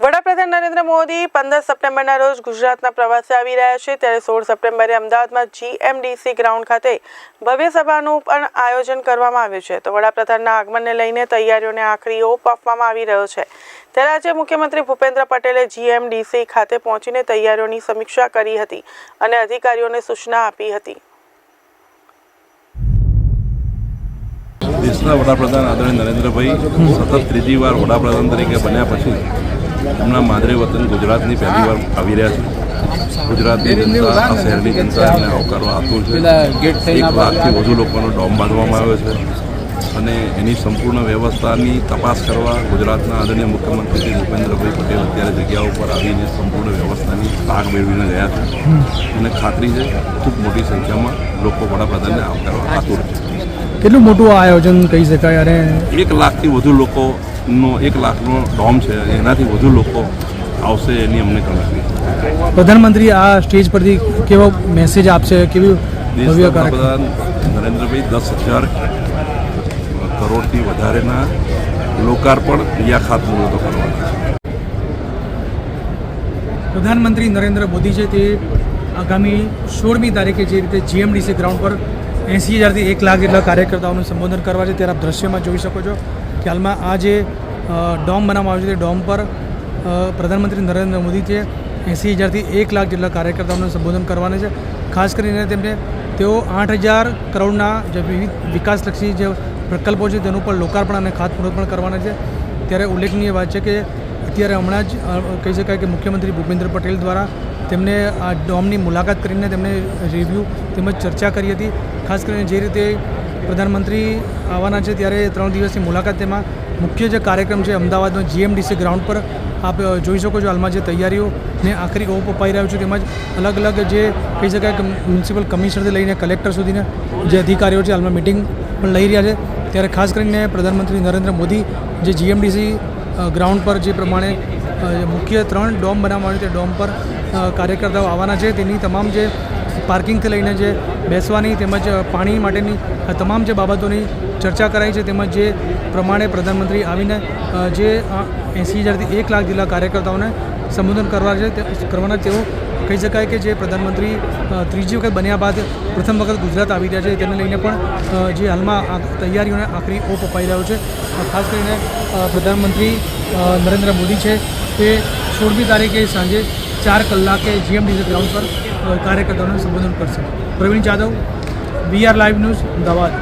વડાપ્રધાન નરેન્દ્ર મોદી પંદર સપ્ટેમ્બરના રોજ ગુજરાતના પ્રવાસે આવી રહ્યા છે. ત્યારે સોળ સપ્ટેમ્બરે અમદાવાદમાં જીએમડીસી ગ્રાઉન્ડ ખાતે ભવ્ય સભાનું પણ આયોજન કરવામાં આવ્યું છે. તો વડાપ્રધાનના આગમનને લઈને તૈયારીઓને આખરી ઓપ આપવામાં આવી રહ્યો છે. ત્યારે આજે મુખ્યમંત્રી ભૂપેન્દ્ર પટેલે જીએમડીસી ખાતે પહોંચીને તૈયારીઓની સમીક્ષા કરી હતી અને અધિકારીઓને સૂચના આપી હતી. દેશના વડાપ્રધાન આદરણીય નરેન્દ્રભાઈ સતત ત્રીજી વાર વડાપ્રધાન તરીકે બન્યા પછી એમના માદરે વતન ગુજરાતની પહેલી વાર આવી રહ્યા છે. ગુજરાતની જનતા આ શહેરની જનતા એમને આવકારવા આતુર છે. એક લાખથી વધુ લોકોનો ડોમ બાંધવામાં આવ્યો છે. અને એની સંપૂર્ણ વ્યવસ્થાની તપાસ કરવા ગુજરાતના આદરણીય મુખ્યમંત્રી શ્રી ભૂપેન્દ્રભાઈ પટેલ અત્યારે જગ્યા ઉપર આવીને સંપૂર્ણ વ્યવસ્થાની લાગ મેળવીને ગયા છે. અને ખાતરી છે ખૂબ મોટી સંખ્યામાં લોકો વડાપ્રધાનને આવકારવા આતુર છે. કેટલું મોટું આ આયોજન કહી શકાય? અને એક લાખથી વધુ લોકોનો એક લાખનો ડોમ છે એનાથી વધુ લોકો આવશે એની અમને ગણતરી. પ્રધાનમંત્રી આ સ્ટેજ પરથી કેવો મેસેજ આપશે? કેવી ભવ્ય પ્રધાન નરેન્દ્રભાઈ દસ હજાર કરોડથી વધારેના લોકાર્પણ યા ખાતમુહૂર્તો કરવાના છે. પ્રધાનમંત્રી નરેન્દ્ર મોદી છે તે આગામી સોળમી તારીખે જે રીતે જીએમડીસી ગ્રાઉન્ડ પર એંસી હજારથી એક લાખ જેટલા કાર્યકર્તાઓનું સંબોધન કરવા છે ત્યારે આપ દ્રશ્યમાં જોઈ શકો છો કે હાલમાં આ જે ડોમ બનાવવામાં આવ્યું છે, તે ડોમ પર પ્રધાનમંત્રી નરેન્દ્ર મોદી છે એંસી હજારથી એક લાખ જેટલા કાર્યકર્તાઓનું સંબોધન કરવાના છે. ખાસ કરીને તેમને, તેઓ આઠ હજાર કરોડના જે વિવિધ વિકાસલક્ષી જે પ્રકલ્પો છે તેનું પણ લોકાર્પણ અને ખાતમુહૂર્ત પણ કરવાના છે. ત્યારે ઉલ્લેખનીય વાત છે કે અત્યારે હમણાં જ કહી શકાય કે મુખ્યમંત્રી ભૂપેન્દ્ર પટેલ દ્વારા તેમને આ ડોમની મુલાકાત કરીને તેમને રિવ્યૂ તેમજ ચર્ચા કરી હતી. ખાસ કરીને જે રીતે પ્રધાનમંત્રી આવવાના છે ત્યારે ત્રણ દિવસની મુલાકાત તેમાં મુખ્ય જે કાર્યક્રમ છે અમદાવાદનો જીએમડીસી ગ્રાઉન્ડ પર આપ જોઈ શકો છો હાલમાં જે તૈયારીઓ ને આખરી ઓપ અપાઈ રહ્યો છે તેમજ અલગ અલગ જે કહી શકાય મ્યુનિસિપલ કમિશનરથી લઈને કલેક્ટર સુધીના જે અધિકારીઓ છે હાલમાં મિટિંગ પણ લઈ રહ્યા છે. ત્યારે ખાસ કરીને પ્રધાનમંત્રી નરેન્દ્ર મોદી જે જીએમડીસી ગ્રાઉન્ડ પર જે પ્રમાણે મુખ્ય ત્રણ ડોમ બનાવવામાં આવ્યું છે ડોમ પર કાર્યકર્તાઓ આવવાના છે. તેની તમામ જે પાર્કિંગથી લઈને જે બેસવાની તેમજ પાણી માટેની તમામ જે બાબતોની ચર્ચા કરાઈ છે તેમજ જે પ્રમાણે પ્રધાનમંત્રી આવીને જે એંસી હજારથી એક લાખ જેટલા કાર્યકર્તાઓને સંબોધન કરવા છે કરવાના તેઓ કહી શકાય કે જે પ્રધાનમંત્રી ત્રીજી વખત બન્યા બાદ પ્રથમ વખત ગુજરાત આવી રહ્યા છે તેને લઈને પણ જે હાલમાં તૈયારીઓને આખરી ઓપ અપાઈ રહ્યો છે. ખાસ કરીને પ્રધાનમંત્રી નરેન્દ્ર મોદી છે તે સોળમી તારીખે સાંજે ચાર કલાકે જીએમડીસી ગ્રાઉન્ડ પર કાર્યકર્તાઓને સંબોધન કરશે. Pravin Jadav VR live news Ahmedabad.